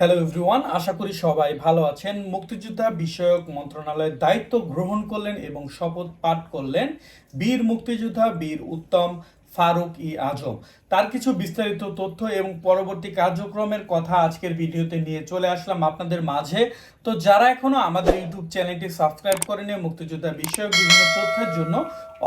Hello everyone আশা করি সবাই ভালো আছেন। মুক্তিযোদ্ধা বিষয়ক মন্ত্রণালয়ের দায়িত্ব গ্রহণ করলেন এবং শপথ পাঠ করলেন বীর মুক্তিযোদ্ধা বীর উত্তম ফারুক ই আজম। তার কিছু বিস্তারিত তথ্য এবং পরবর্তী কার্যক্রমের কথা আজকের ভিডিওতে নিয়ে চলে আসলাম আপনাদের মাঝে। তো যারা এখনও আমাদের ইউটিউব চ্যানেলটি সাবস্ক্রাইব করেনি মুক্তিযোদ্ধা বিষয়ক বিভিন্ন তথ্যের জন্য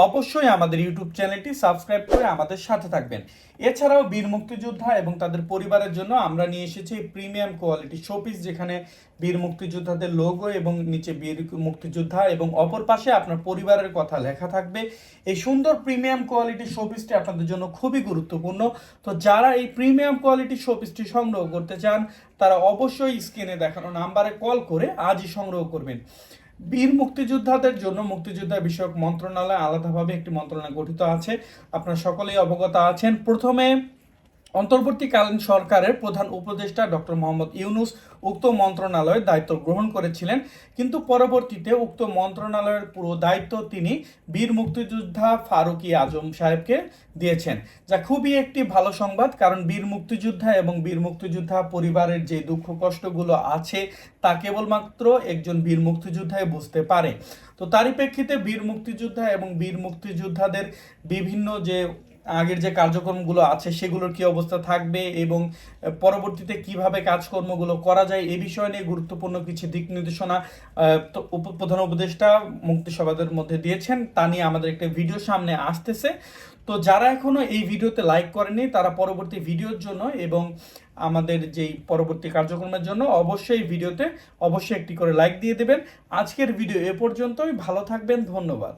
অবশ্যই আমাদের ইউটিউব চ্যানেলটি সাবস্ক্রাইব করে আমাদের সাথে থাকবেন। এছাড়াও বীর মুক্তিযোদ্ধা এবং তাদের পরিবারের জন্য আমরা নিয়ে এসেছি প্রিমিয়াম কোয়ালিটি শোপিস, যেখানে বীর মুক্তিযোদ্ধাদের লোগো এবং নিচে বীর মুক্তিযোদ্ধা এবং অপর পাশে আপনার পরিবারের কথা লেখা থাকবে। এই সুন্দর প্রিমিয়াম কোয়ালিটি শোপিসটি আপনাদের জন্য খুবই গুরুত্বপূর্ণ। তো যারা এই প্রিমিয়াম কোয়ালিটি শোপিসটি সংগ্রহ করতে চান, তারা অবশ্যই স্ক্রিনে দেখানো নাম্বারে কল করে আজই সংগ্রহ করবেন। বীর মুক্তিযোদ্ধাদের জন্য মুক্তিযোদ্ধা বিষয়ক মন্ত্রণালয় আলাদাভাবে একটি মন্ত্রণালয় গঠিত আছে। আপনারা সকলেই অবগত আছেন। প্রথমে অন্তর্বর্তীকালীন সরকারের প্রধান উপদেষ্টা ডক্টর মোহাম্মদ ইউনুস উক্ত মন্ত্রণালয়ের দায়িত্ব গ্রহণ করেছিলেন, কিন্তু পরবর্তীতে উক্ত মন্ত্রণালয়ের পুরো দায়িত্ব তিনি বীর মুক্তিযোদ্ধা ফারুকি আজম সাহেবকে দিয়েছেন, যা খুবই একটি ভালো সংবাদ কারণ বীর মুক্তিযোদ্ধা এবং বীর মুক্তিযোদ্ধা পরিবারের যে দুঃখ কষ্টগুলো আছে তা কেবলমাত্র একজন বীর মুক্তিযোদ্ধাই বুঝতে পারে। তো তারই প্রেক্ষিতে বীর মুক্তিযোদ্ধা এবং বীর মুক্তিযোদ্ধাদের বিভিন্ন যে আগের যে কার্যক্রমগুলো আছে সেগুলোর কি অবস্থা থাকবে এবং পরবর্তীতে কীভাবে কাজকর্মগুলো করা যায় এই বিষয় নিয়ে গুরুত্বপূর্ণ কিছু দিক নির্দেশনা প্রধান উপদেষ্টা মুক্তিসভাদের মধ্যে দিয়েছেন, তা নিয়ে আমাদের একটা ভিডিও সামনে আসতেছে। তো যারা এখনও এই ভিডিওতে লাইক করেনি তারা পরবর্তী ভিডিওর জন্য এবং আমাদের যেই পরবর্তী কার্যক্রমের জন্য অবশ্যই ভিডিওতে অবশ্যই একটি করে লাইক দিয়ে দেবেন। আজকের ভিডিও এ পর্যন্তই, ভালো থাকবেন, ধন্যবাদ।